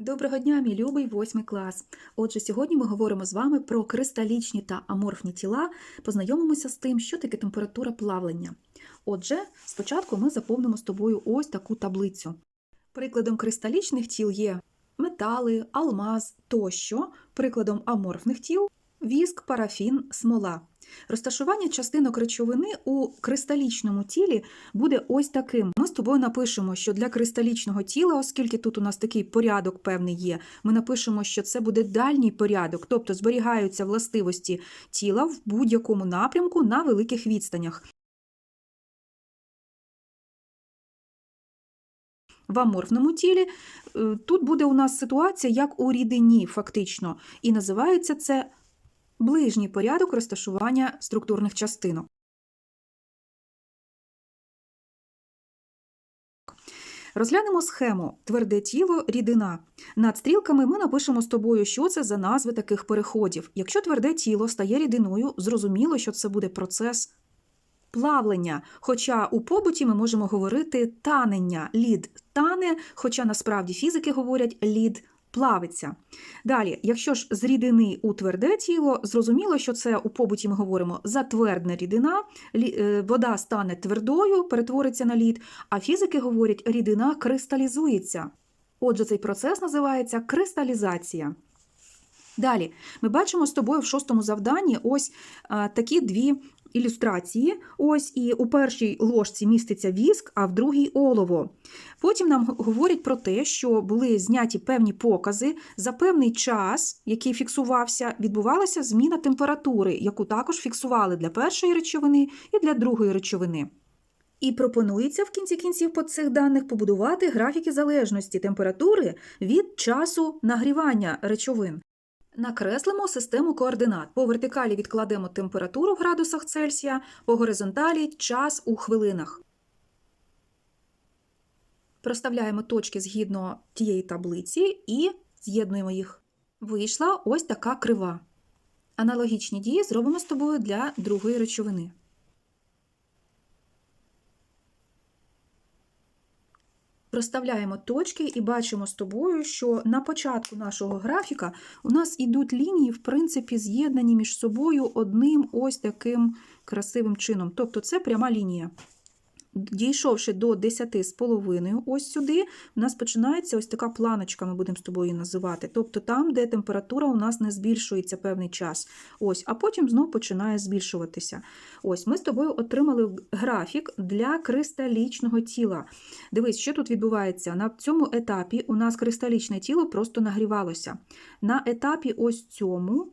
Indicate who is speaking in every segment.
Speaker 1: Доброго дня, мій любий восьмий клас. Отже, сьогодні ми говоримо з вами про кристалічні та аморфні тіла, познайомимося з тим, що таке температура плавлення. Отже, спочатку ми заповнимо з тобою ось таку таблицю. Прикладом кристалічних тіл є метали, алмаз тощо, прикладом аморфних тіл віск, парафін, смола. Розташування частинок речовини у кристалічному тілі буде ось таким. Ми з тобою напишемо, що для кристалічного тіла, оскільки тут у нас такий порядок певний є, ми напишемо, що це буде дальній порядок, тобто зберігаються властивості тіла в будь-якому напрямку на великих відстанях. В аморфному тілі е, тут буде у нас ситуація як у рідині, фактично, і називається це ближній порядок розташування структурних частинок. Розглянемо схему тверде тіло, рідина. Над стрілками ми напишемо з тобою, що це за назви таких переходів. Якщо тверде тіло стає рідиною, зрозуміло, що це буде процес плавлення. Хоча у побуті ми можемо говорити танення, лід тане, хоча насправді фізики говорять лід плавиться. Далі, якщо ж з рідини у тверде тіло, зрозуміло, що це у побуті ми говоримо затвердна рідина, е, вода стане твердою, перетвориться на лід, а фізики говорять, рідина кристалізується. Отже, цей процес називається кристалізація. Далі, ми бачимо з тобою в шостому завданні ось а, такі дві ілюстрації. Ось і у першій ложці міститься віск, а в другій олово. Потім нам говорять про те, що були зняті певні покази. За певний час, який фіксувався, відбувалася зміна температури, яку також фіксували для першої речовини і для другої речовини. І пропонується в кінці кінців по цих даних побудувати графіки залежності температури від часу нагрівання речовин. Накреслимо систему координат. По вертикалі відкладемо температуру в градусах Цельсія, по горизонталі час у хвилинах. Проставляємо точки згідно тієї таблиці і з'єднуємо їх. Вийшла ось така крива. Аналогічні дії зробимо з тобою для другої речовини. Розставляємо точки і бачимо з тобою, що на початку нашого графіка у нас ідуть лінії, в принципі, з'єднані між собою одним ось таким красивим чином. Тобто це пряма лінія. Дійшовши до 10,5 ось сюди, у нас починається ось така планочка, ми будемо з тобою називати. Тобто там, де температура у нас не збільшується певний час. Ось, а потім знов починає збільшуватися. Ось, ми з тобою отримали графік для кристалічного тіла. Дивись, що тут відбувається. На цьому етапі у нас кристалічне тіло просто нагрівалося. На етапі ось цьому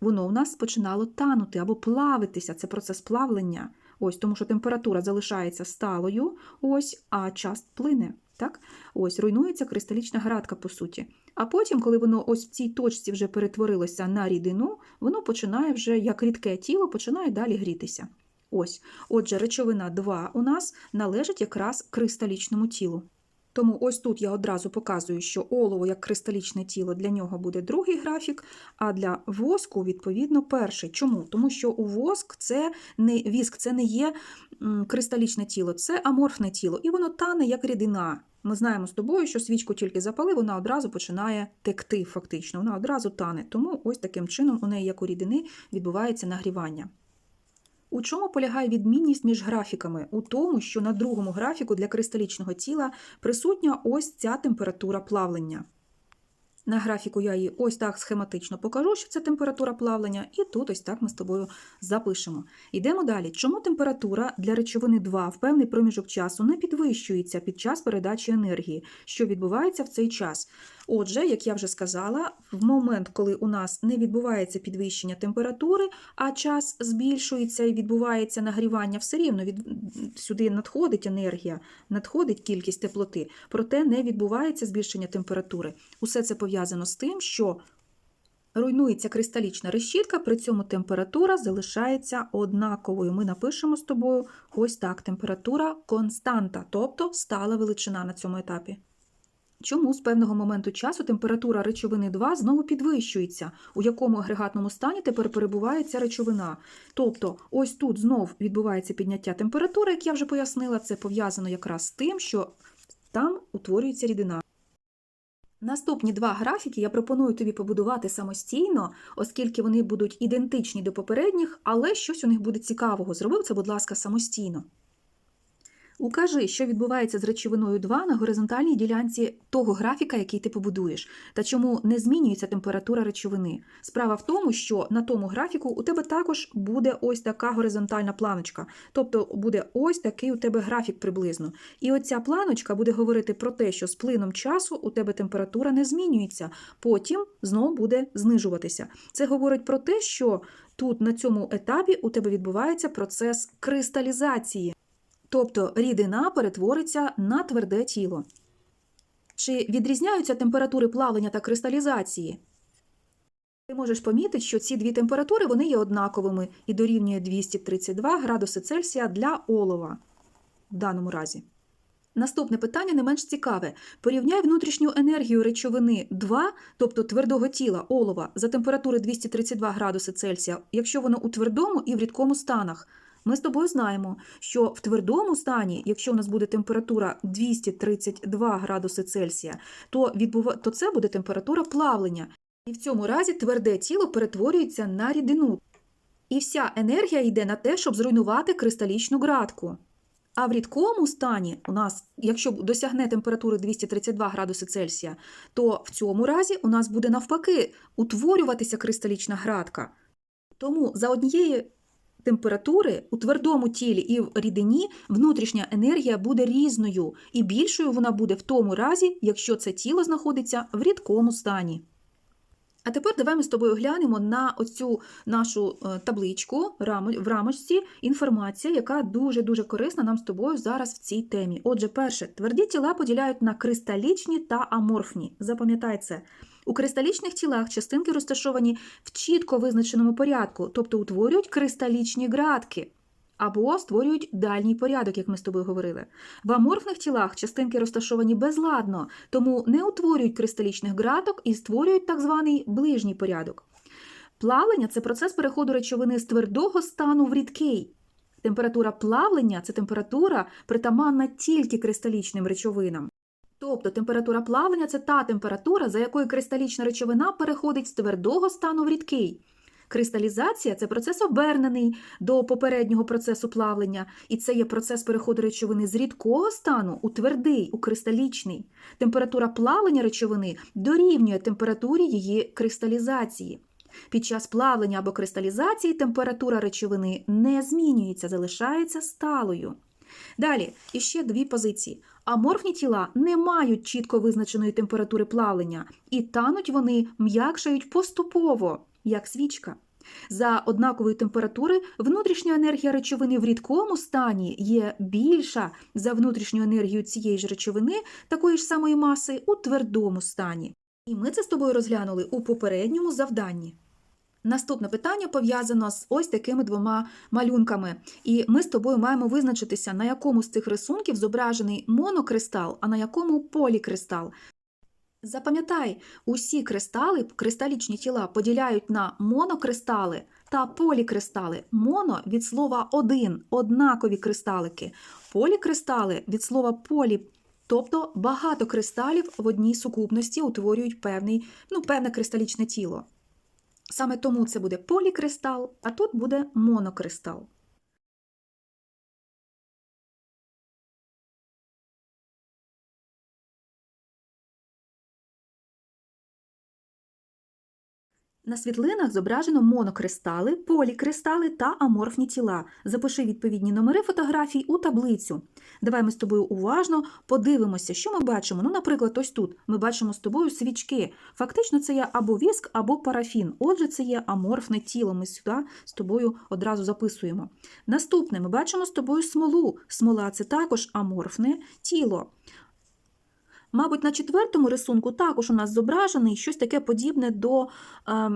Speaker 1: воно у нас починало танути або плавитися. Це процес плавлення. Ось, тому що температура залишається сталою, ось, а час плине. Так? Ось, руйнується кристалічна градка, по суті. А потім, коли воно ось в цій точці вже перетворилося на рідину, воно починає вже, як рідке тіло, починає далі грітися. Ось, отже, речовина 2 у нас належить якраз кристалічному тілу. Тому ось тут я одразу показую, що олово як кристалічне тіло для нього буде другий графік, а для воску, відповідно, перший. Чому? Тому що у воск це не віск, це не є кристалічне тіло, це аморфне тіло, і воно тане як рідина. Ми знаємо з тобою, що свічку тільки запали, вона одразу починає текти, фактично, вона одразу тане. Тому ось таким чином у неї, як у рідини, відбувається нагрівання. У чому полягає відмінність між графіками? У тому, що на другому графіку для кристалічного тіла присутня ось ця температура плавлення. На графіку я її ось так схематично покажу, що це температура плавлення, і тут ось так ми з тобою запишемо. Йдемо далі. Чому температура для речовини 2 в певний проміжок часу не підвищується під час передачі енергії, що відбувається в цей час? Отже, як я вже сказала, в момент, коли у нас не відбувається підвищення температури, а час збільшується і відбувається нагрівання, все рівно від... сюди надходить енергія, надходить кількість теплоти, проте не відбувається збільшення температури. Усе це пов'язано з тим, що руйнується кристалічна решітка, при цьому температура залишається однаковою. Ми напишемо з тобою ось так: температура константа, тобто стала величина на цьому етапі. Чому з певного моменту часу температура речовини 2 знову підвищується, у якому агрегатному стані тепер перебуває ця речовина? Тобто, ось тут знов відбувається підняття температури, як я вже пояснила, це пов'язано якраз з тим, що там утворюється рідина. Наступні два графіки я пропоную тобі побудувати самостійно, оскільки вони будуть ідентичні до попередніх, але щось у них буде цікавого. Зробив це, будь ласка, самостійно. Укажи, що відбувається з речовиною 2 на горизонтальній ділянці того графіка, який ти побудуєш, та чому не змінюється температура речовини. Справа в тому, що на тому графіку у тебе також буде ось така горизонтальна планочка, тобто буде ось такий у тебе графік приблизно. І оця планочка буде говорити про те, що з плином часу у тебе температура не змінюється, потім знову буде знижуватися. Це говорить про те, що тут на цьому етапі у тебе відбувається процес кристалізації. Тобто рідина перетвориться на тверде тіло. Чи відрізняються температури плавлення та кристалізації? Ти можеш помітити, що ці дві температури вони є однаковими і дорівнює 232 градуси Цельсія для олова в даному разі. Наступне питання не менш цікаве. Порівняй внутрішню енергію речовини 2, тобто твердого тіла олова, за температури 232 градуси Цельсія, якщо воно у твердому і в рідкому станах. Ми з тобою знаємо, що в твердому стані, якщо у нас буде температура 232 градуси Цельсія, то, відбува... то це буде температура плавлення. І в цьому разі тверде тіло перетворюється на рідину. І вся енергія йде на те, щоб зруйнувати кристалічну ґратку. А в рідкому стані у нас, якщо досягне температури 232 градуси Цельсія, то в цьому разі у нас буде навпаки утворюватися кристалічна градка. Тому за однієї температури у твердому тілі і в рідині внутрішня енергія буде різною, і більшою вона буде в тому разі, якщо це тіло знаходиться в рідкому стані. А тепер давай ми з тобою глянемо на оцю нашу е, табличку в рамочці інформація, яка дуже-дуже корисна нам з тобою зараз в цій темі. Отже, перше, тверді тіла поділяють на кристалічні та аморфні. Запам'ятай це. У кристалічних тілах частинки розташовані в чітко визначеному порядку, тобто утворюють кристалічні ґратки. Або створюють дальній порядок, як ми з тобою говорили. В аморфних тілах частинки розташовані безладно, тому не утворюють кристалічних ґраток і створюють так званий ближній порядок. Плавлення це процес переходу речовини з твердого стану в рідкий. Температура плавлення це температура, притаманна тільки кристалічним речовинам. Тобто температура плавлення це та температура, за якою кристалічна речовина переходить з твердого стану в рідкий. Кристалізація це процес обернений до попереднього процесу плавлення, і це є процес переходу речовини з рідкого стану у твердий, у кристалічний. Температура плавлення речовини дорівнює температурі її кристалізації. Під час плавлення або кристалізації температура речовини не змінюється, залишається сталою. Далі, іще дві позиції. Аморфні тіла не мають чітко визначеної температури плавлення, і тануть вони м'якшають поступово, як свічка. За однакової температури внутрішня енергія речовини в рідкому стані є більша за внутрішню енергію цієї ж речовини такої ж самої маси у твердому стані. І ми це з тобою розглянули у попередньому завданні. Наступне питання пов'язано з ось такими двома малюнками. І ми з тобою маємо визначитися, на якому з цих рисунків зображений монокристал, а на якому полікристал. Запам'ятай, усі кристали, кристалічні тіла поділяють на монокристали та полікристали. Моно від слова один, однакові кристалики. Полікристали від слова полі, тобто багато кристалів в одній сукупності утворюють певний, ну, певне кристалічне тіло. Саме тому це буде полікристал, а тут буде монокристал. На світлинах зображено монокристали, полікристали та аморфні тіла. Запиши відповідні номери фотографій у таблицю. Давай ми з тобою уважно подивимося, що ми бачимо. Ну, наприклад, ось тут ми бачимо з тобою свічки. Фактично, це є або віск, або парафін. Отже, це є аморфне тіло. Ми сюди з тобою одразу записуємо. Наступне ми бачимо з тобою смолу. Смола це також аморфне тіло. Мабуть, на четвертому рисунку також у нас зображений щось таке подібне до е,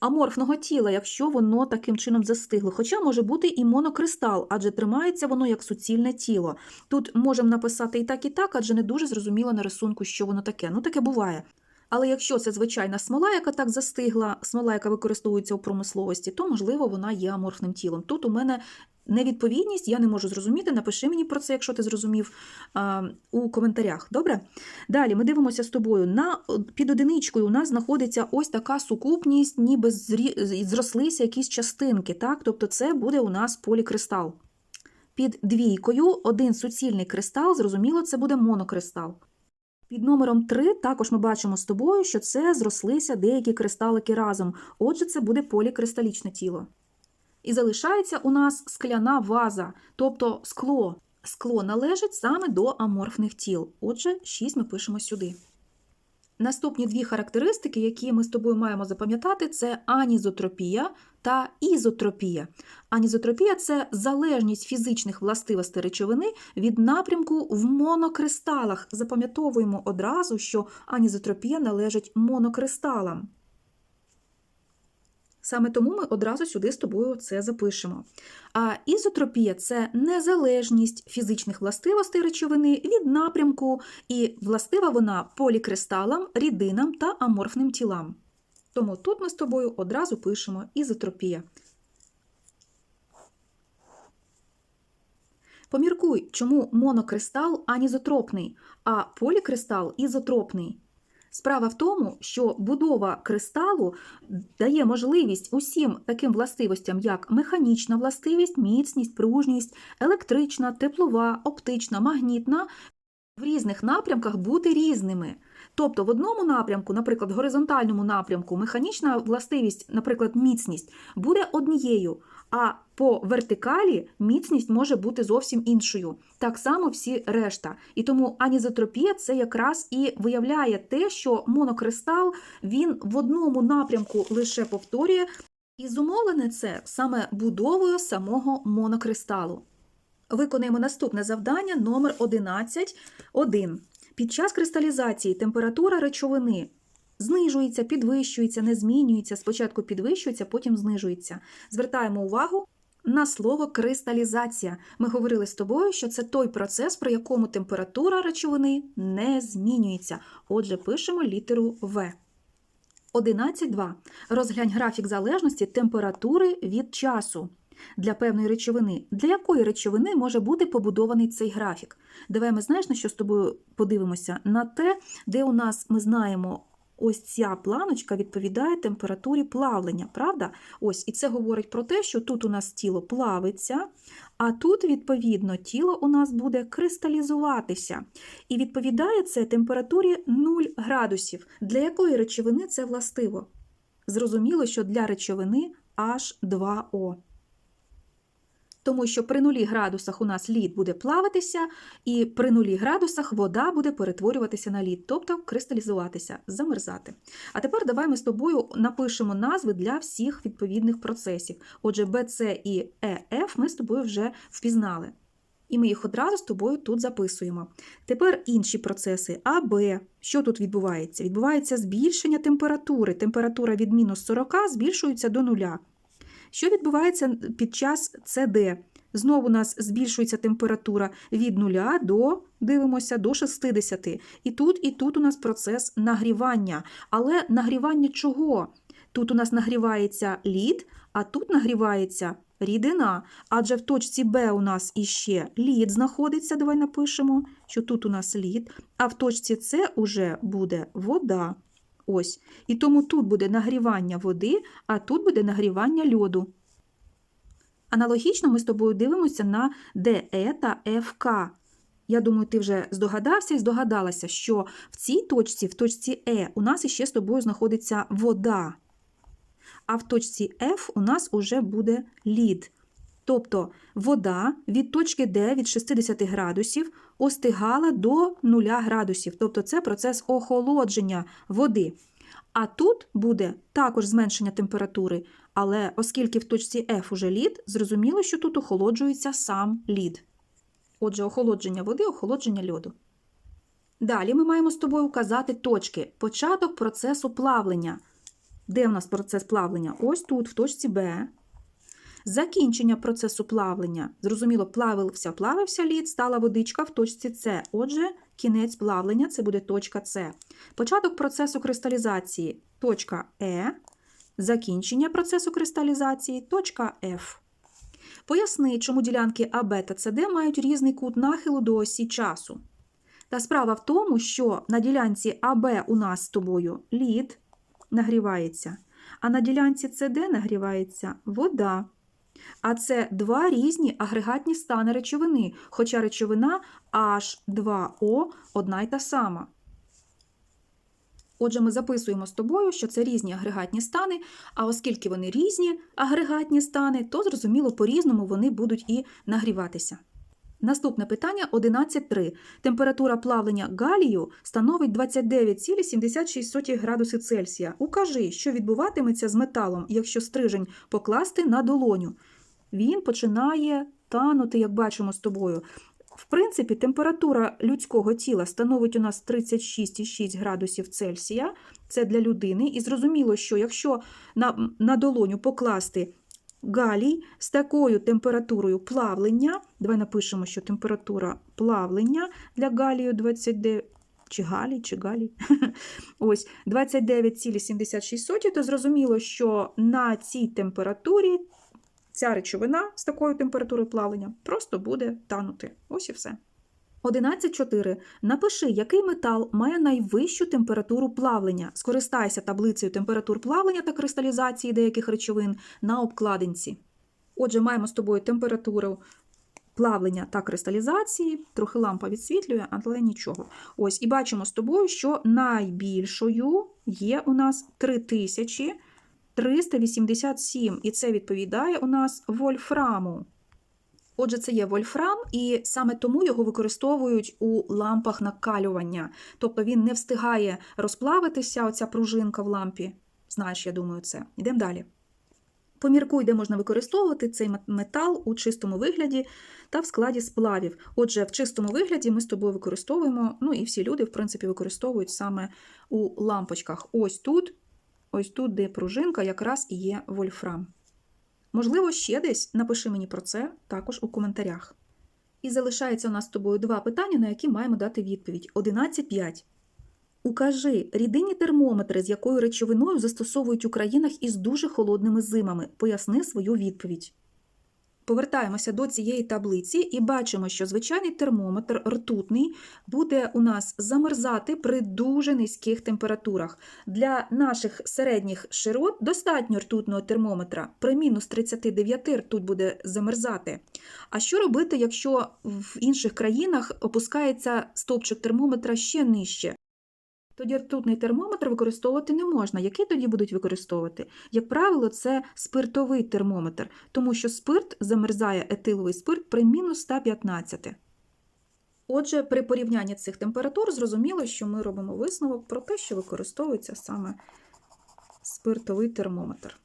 Speaker 1: аморфного тіла, якщо воно таким чином застигло. Хоча може бути і монокристал, адже тримається воно як суцільне тіло. Тут можемо написати і так, і так, адже не дуже зрозуміло на рисунку, що воно таке. Ну, таке буває. Але якщо це звичайна смола, яка так застигла, смола, яка використовується у промисловості, то, можливо, вона є аморфним тілом. Тут у мене невідповідність, я не можу зрозуміти. Напиши мені про це, якщо ти зрозумів у коментарях. Добре? Далі ми дивимося з тобою. На, під одиничкою у нас знаходиться ось така сукупність, ніби зрослися якісь частинки. Так? Тобто це буде у нас полікристал. Під двійкою один суцільний кристал, зрозуміло, це буде монокристал. Під номером 3 також ми бачимо з тобою, що це зрослися деякі кристалики разом. Отже, це буде полікристалічне тіло. І залишається у нас скляна ваза, тобто скло. Скло належить саме до аморфних тіл. Отже, 6 ми пишемо сюди. Наступні дві характеристики, які ми з тобою маємо запам'ятати, це анізотропія та ізотропія. Анізотропія це залежність фізичних властивостей речовини від напрямку в монокристалах. Запам'ятовуємо одразу, що анізотропія належить монокристалам. Саме тому ми одразу сюди з тобою це запишемо. А ізотропія це незалежність фізичних властивостей речовини від напрямку, і властива вона полікристалам, рідинам та аморфним тілам. Тому тут ми з тобою одразу пишемо ізотропія. Поміркуй, чому монокристал анізотропний, а полікристал ізотропний. Справа в тому, що будова кристалу дає можливість усім таким властивостям, як механічна властивість, міцність, пружність, електрична, теплова, оптична, магнітна, в різних напрямках бути різними. Тобто в одному напрямку, наприклад, горизонтальному напрямку, механічна властивість, наприклад, міцність, буде однією, а по вертикалі міцність може бути зовсім іншою. Так само всі решта. І тому анізотропія це якраз і виявляє те, що монокристал він в одному напрямку лише повторює, і зумовлене це саме будовою самого монокристалу. Виконаємо наступне завдання номер 11.1. Під час кристалізації температура речовини знижується, підвищується, не змінюється. Спочатку підвищується, потім знижується. Звертаємо увагу на слово кристалізація. Ми говорили з тобою, що це той процес, при якому температура речовини не змінюється. Отже, пишемо літеру В. 11.2. Розглянь графік залежності температури від часу. Для певної речовини. Для якої речовини може бути побудований цей графік? Давай ми знаєш, на що з тобою подивимося? На те, де у нас ми знаємо, ось ця планочка відповідає температурі плавлення, правда? Ось, І це говорить про те, що тут у нас тіло плавиться, а тут, відповідно, тіло у нас буде кристалізуватися. І відповідає це температурі 0 градусів. Для якої речовини це властиво? Зрозуміло, що для речовини H2O тому що при нулі градусах у нас лід буде плаватися, і при нулі градусах вода буде перетворюватися на лід, тобто кристалізуватися, замерзати. А тепер давай ми з тобою напишемо назви для всіх відповідних процесів. Отже, BC і EF ми з тобою вже впізнали. І ми їх одразу з тобою тут записуємо. Тепер інші процеси А, Б. Що тут відбувається? Відбувається збільшення температури. Температура від мінус 40 збільшується до нуля. Що відбувається під час CD? Знову у нас збільшується температура від 0 до, дивимося, до 60. І тут, і тут у нас процес нагрівання. Але нагрівання чого? Тут у нас нагрівається лід, а тут нагрівається рідина. Адже в точці Б у нас іще лід знаходиться, давай напишемо, що тут у нас лід, а в точці С уже буде вода. Ось. І тому тут буде нагрівання води, а тут буде нагрівання льоду. Аналогічно ми з тобою дивимося на ДЕ та ФК. Я думаю, ти вже здогадався і здогадалася, що в цій точці, в точці Е, у нас іще з тобою знаходиться вода. А в точці F у нас уже буде лід. Тобто вода від точки Д від 60 градусів остигала до 0 градусів. Тобто це процес охолодження води. А тут буде також зменшення температури, але оскільки в точці F уже лід, зрозуміло, що тут охолоджується сам лід. Отже, охолодження води, охолодження льоду. Далі ми маємо з тобою указати точки. Початок процесу плавлення. Де в нас процес плавлення? Ось тут, в точці Б. Закінчення процесу плавлення. Зрозуміло, плавився, плавився лід, стала водичка в точці С. Отже, кінець плавлення це буде точка С. Початок процесу кристалізації точка Е. Закінчення процесу кристалізації точка F. Поясни, чому ділянки АБ та СД мають різний кут нахилу до осі часу. Та справа в тому, що на ділянці АБ у нас з тобою лід нагрівається, а на ділянці СД нагрівається вода. А це два різні агрегатні стани речовини, хоча речовина H2O одна й та сама. Отже, ми записуємо з тобою, що це різні агрегатні стани, а оскільки вони різні агрегатні стани, то зрозуміло, по-різному вони будуть і нагріватися. Наступне питання 11.3. Температура плавлення галію становить 29,76 градуси Цельсія. Укажи, що відбуватиметься з металом, якщо стрижень покласти на долоню. Він починає танути, як бачимо з тобою. В принципі, температура людського тіла становить у нас 36,6 градусів Цельсія. Це для людини. І зрозуміло, що якщо на, на долоню покласти галій з такою температурою плавлення, давай напишемо, що температура плавлення для галію 29. Чи галій, чи галій. Ось 29,76, то зрозуміло, що на цій температурі ця речовина з такою температурою плавлення просто буде танути. Ось і все. 11.4. Напиши, який метал має найвищу температуру плавлення. Скористайся таблицею температур плавлення та кристалізації деяких речовин на обкладинці. Отже, маємо з тобою температуру плавлення та кристалізації. Трохи лампа відсвітлює, але нічого. Ось, і бачимо з тобою, що найбільшою є у нас 3000. 387, і це відповідає у нас вольфраму. Отже, це є вольфрам, і саме тому його використовують у лампах накалювання. Тобто він не встигає розплавитися, оця пружинка в лампі. Знаєш, я думаю, це. Йдемо далі. Поміркуй, де можна використовувати цей метал у чистому вигляді та в складі сплавів. Отже, в чистому вигляді ми з тобою використовуємо, ну і всі люди, в принципі, використовують саме у лампочках. Ось тут Ось тут, де пружинка, якраз і є вольфрам. Можливо, ще десь напиши мені про це також у коментарях. І залишається у нас з тобою два питання, на які маємо дати відповідь. 11.5. Укажи рідинні термометри, з якою речовиною застосовують у країнах із дуже холодними зимами. Поясни свою відповідь. Повертаємося до цієї таблиці і бачимо, що звичайний термометр ртутний буде у нас замерзати при дуже низьких температурах. Для наших середніх широт достатньо ртутного термометра. При мінус 39 ртуть буде замерзати. А що робити, якщо в інших країнах опускається стовпчик термометра ще нижче? Тоді ртутний термометр використовувати не можна. Який тоді будуть використовувати? Як правило, це спиртовий термометр, тому що спирт замерзає етиловий спирт при мінус 115. Отже, при порівнянні цих температур зрозуміло, що ми робимо висновок про те, що використовується саме спиртовий термометр.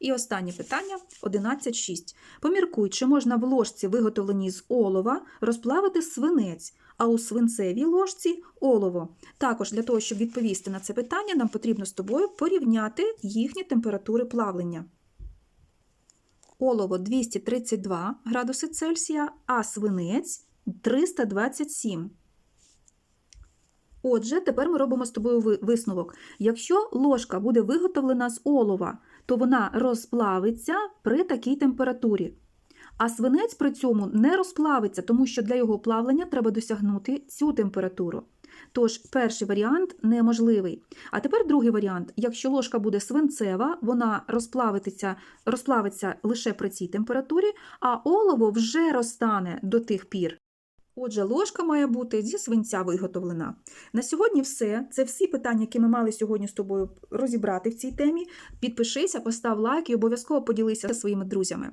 Speaker 1: І останнє питання 11.6. Поміркуй, чи можна в ложці, виготовленій з олова, розплавити свинець, а у свинцевій ложці олово. Також для того, щоб відповісти на це питання, нам потрібно з тобою порівняти їхні температури плавлення. Олово 232 градуси Цельсія, а свинець 327. Отже, тепер ми робимо з тобою висновок. Якщо ложка буде виготовлена з олова, то вона розплавиться при такій температурі. А свинець при цьому не розплавиться, тому що для його плавлення треба досягнути цю температуру. Тож, перший варіант неможливий. А тепер другий варіант: якщо ложка буде свинцева, вона розплавиться, розплавиться лише при цій температурі, а олово вже розтане до тих пір. Отже, ложка має бути зі свинця виготовлена. На сьогодні все. Це всі питання, які ми мали сьогодні з тобою розібрати в цій темі. Підпишися, постав лайк і обов'язково поділися зі своїми друзями.